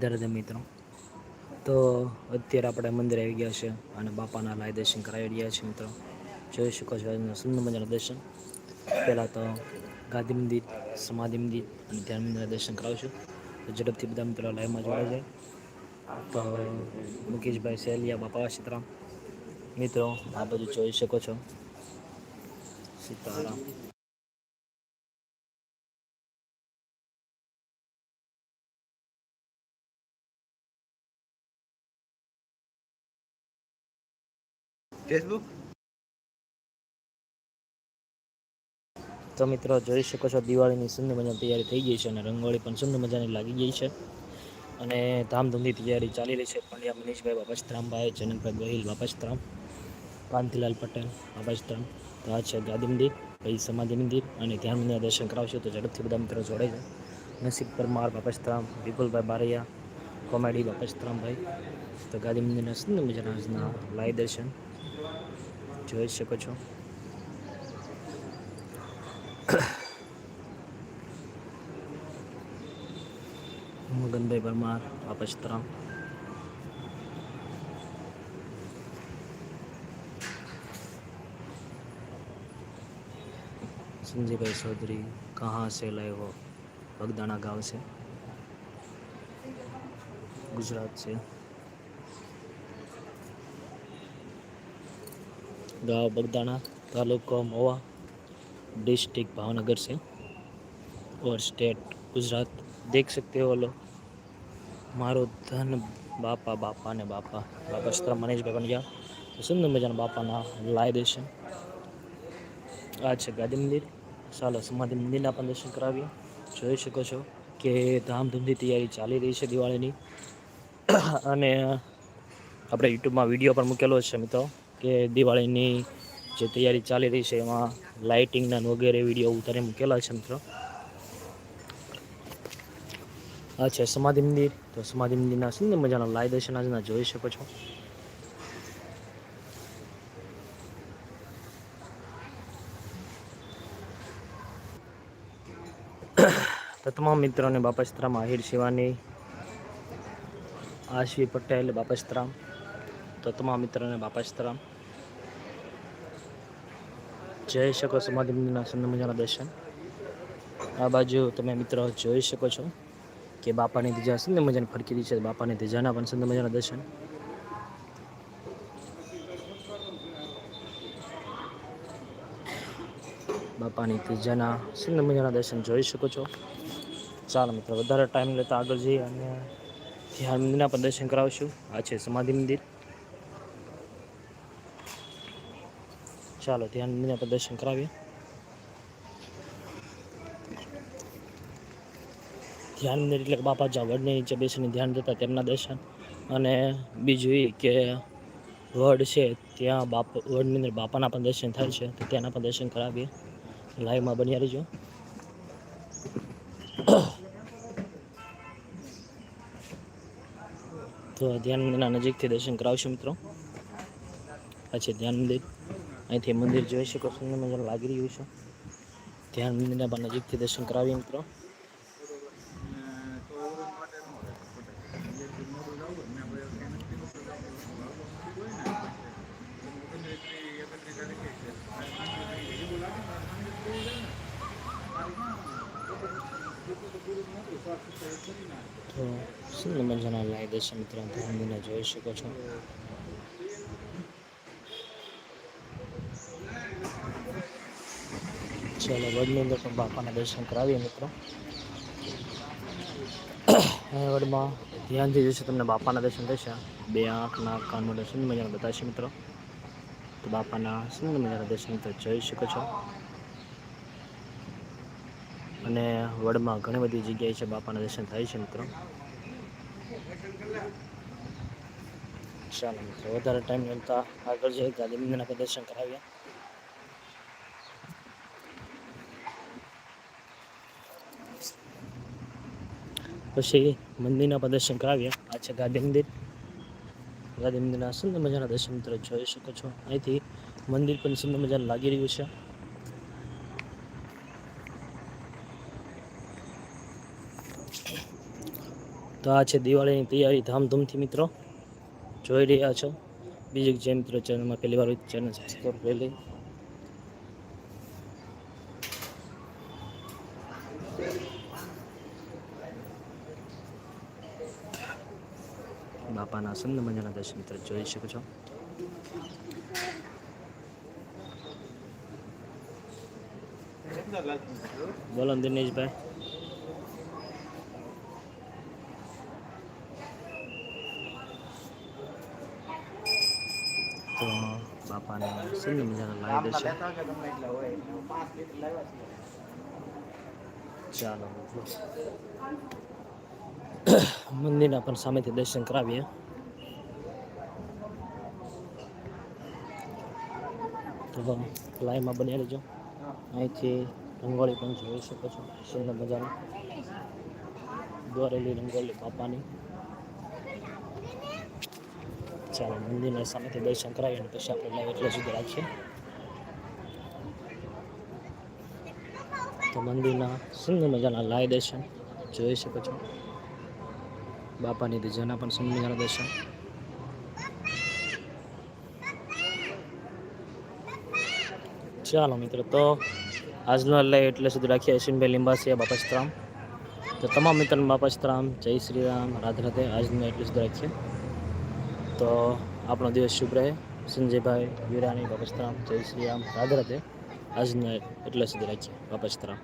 ધરમ મિત્રો. તો અત્યારે આપણે મંદિર આવી ગયા છે અને બાપાના લાય દર્શન કરાવી રહ્યા છીએ મિત્રો. જોઈ શકો છો સુંદર મજાના દર્શન. પહેલાં તો ગાંધી મંદિર, સમાધિ મંદિર અને ધ્યાન મંદિરના દર્શન કરાવશું. તો ઝડપથી બધા મિત્રો લાઈવમાં જોડાઈ જાય. તો મુકેશભાઈ સહેલિયા બાપા સીતરામ. મિત્રો, આ બધું જોઈ શકો છો. સીતારામ. ફેસબુક તો મિત્રો જોઈ શકો છો, દિવાળીની સુંદર મજાની તૈયારી થઈ ગઈ છે અને રંગોળી પણ સુંદર મજાની લાગી ગઈ છે. અને ધામધૂમથી તૈયારી ચાલી રહી છે. પંડ્યા મનીષભાઈ બાપસ્તરામભાઈ જનકભાઈ ગોહિલ બાપસ્તરામ કાંતિલાલ પટેલ બાપસ્તરામ તો આ છે ગાદી મંદિર, પછી સમાધિ મંદિર અને ધ્યાન મંદિરના દર્શન કરાવશો. તો ઝડપથી બધા મિત્રો જોડે છે નસીબ પરમાર બાપસ્તરામ વિપુલભાઈ બારૈયા, કોમેડી બાપસ્તરામભાઈ તો ગાદી મંદિરના સુંદર મજાના આજના લાઈ દર્શન. જોઈ શકો છો મગનભાઈ પરમાર વાપસ્તરામ સંજયભાઈ ચૌધરી કહા સે લય હો બગદાણા ગાંવ છે ગુજરાત છે गांव बगदाना तालुका महुआ डिस्ट्रिक्ट भावनगर से और स्टेट गुजरात देख सकते हो लो મારો ધન બાપા બાપા ને બાપા બાપા સત્ર મનેશભાઈ પંડ્યા સુંદર મજાના બાપાના લાય દર્શન આ છે ગાંધી મંદિર ચાલો સમાધિ મંદિરના પણ દર્શન કરાવીએ જોઈ શકો છો કે ધામધૂમથી તૈયારી ચાલી રહી છે દિવાળીની અને આપણે યુટ્યુબમાં વિડીયો પણ મૂકેલો છે મિત્રો કે દિવાળીની જે તૈયારી ચાલી રહી છે એમાં લાઇટિંગના વગેરે વીડિયો ઉતારી મૂકેલા છે મિત્રો. આ છે સમાધિ મંદિર. તો સમાધિ મંદિરના સુંદર મજાના લાય દર્શન આજના જોઈ શકો છો. તો તમામ મિત્રોને બાપસ્ત્રામ આહિર શિવાની આશવી પટેલ બાપસ્તરામ તો તમામ મિત્રોને બાપસ્તરામ જઈ શકો સમાધિ મંદિરના સુંદર મજાના દર્શન. આ બાજુ તમે મિત્રો જોઈ શકો છો કે બાપાની ધજા સુંદર મજાની ફરકી છે. બાપાની ધજાના પણ સુંદર મજાના દર્શન. બાપાની ત્રીજાના સુંદર મજાના દર્શન જોઈ શકો છો. ચાલો મિત્રો, વધારે ટાઈમ લેતા આગળ જઈએ અને ધ્યાન મંદિરના પણ દર્શન કરાવશું. આ છે સમાધિ મંદિર. ચાલો, ધ્યાન મંદિરના પણ દર્શન કરાવીએ. ધ્યાન મંદિર એટલે કે બાપા જ્યાં વડની નીચે બેસીને ધ્યાન જતા તેમના દર્શન. અને બીજું એ કે વડ છે, ત્યાં બાપ, વડની અંદર બાપાના પણ દર્શન થાય છે, તો ત્યાંના પણ દર્શન કરાવીએ. લાઈવમાં બન્યા રહીજો. તો ધ્યાન મંદિરના નજીકથી દર્શન કરાવશું મિત્રો. આ ધ્યાન મંદિર. અહીંથી મંદિર જોઈ શકો સુંદર મજાનું લાગી રહ્યું છે ધ્યાન મંદિરના પણ નજીકથી દર્શન કરાવીએ મિત્રો. તો સુંદર મજાના લાય દર્શન મિત્રો? ધ્યાન મંદિરના જોઈ શકો છો. વડની અંદર પણ બાપાના દર્શન કરાવીએ મિત્રો. વડમાં ધ્યાનથી જોશે તમને બાપાના દર્શન થશે. બે આંખ નાક કાનનું દર્શન મજાના બતાવશે મિત્રો. તો બાપાના સુંદર મજાના દર્શન મિત્રો? જોઈ શકો છો અને વડમાં ઘણી બધી જગ્યાએ છે બાપાના દર્શન થાય છે મિત્રો. ચાલો મિત્રો, વધારે ટાઈમ લેતા આગળ જઈએ ગાંધી દર્શન કરાવ્યા પછી મંદિરના પ્રદર્શન કરાવ્યા આ છે ગાંધી મંદિર. ગાંધી મંદિરના સુંદર મજાના દર્શન મિત્ર જોઈ શકો છો. અહીંથી મંદિર પણ સુંદર મજાનું લાગી રહ્યું છે. તો આ છે દિવાળીની તૈયારી ધામધૂમથી મિત્રો. જોઈ રહ્યા છો. બીજું જે મિત્રો ચેનલમાં પહેલી વાર ચેનલ સબસ્ક્રાઈબ કરી બાપાના સુંદર મજાના દર્શન મિત્રો જોઈ શકો છો બોલો ને દિનેશભાઈ તો બાપાને સુંદર મજાના લાવી દેશે ચાલો મિત્રો. મંદિરના પણ સામેથી દર્શન કરાવીએ. તો લાઈનમાં બની રહેજો. અહીંથી રંગોળી પણ જોઈ શકો છો સુંદર મજાની દોરેલી રંગોળી બાપાની. ચાલો, મંદિરના સામેથી દર્શન કરાવીએ અને પછી આપણે લાઈવ એટલે સુધી રાખીએ. તો મંદિરના સુંદર મજાના લાય દર્શન જોઈ શકો છો. બાપાની ધજાના પણ મજાના દર્શન ચાલો મિત્રો, તો આજનો લઈ એટલે સુધી રાખીએ. અશ્વિનભાઈ લીંબાસિયા બાપસ્તરામ તો તમામ મિત્રોને બાપસ્તરામ જય શ્રી રામ, રાધે રાધે. આજનો એટલે સુધી રાખીએ. તો આપણો દિવસ શુભ રહે. સંજયભાઈ વિરાણી બાપસ્તરામ જય શ્રી રામ, રાધે રાધે. આજનો એટલે સુધી રાખીએ. બાપસ્તરામ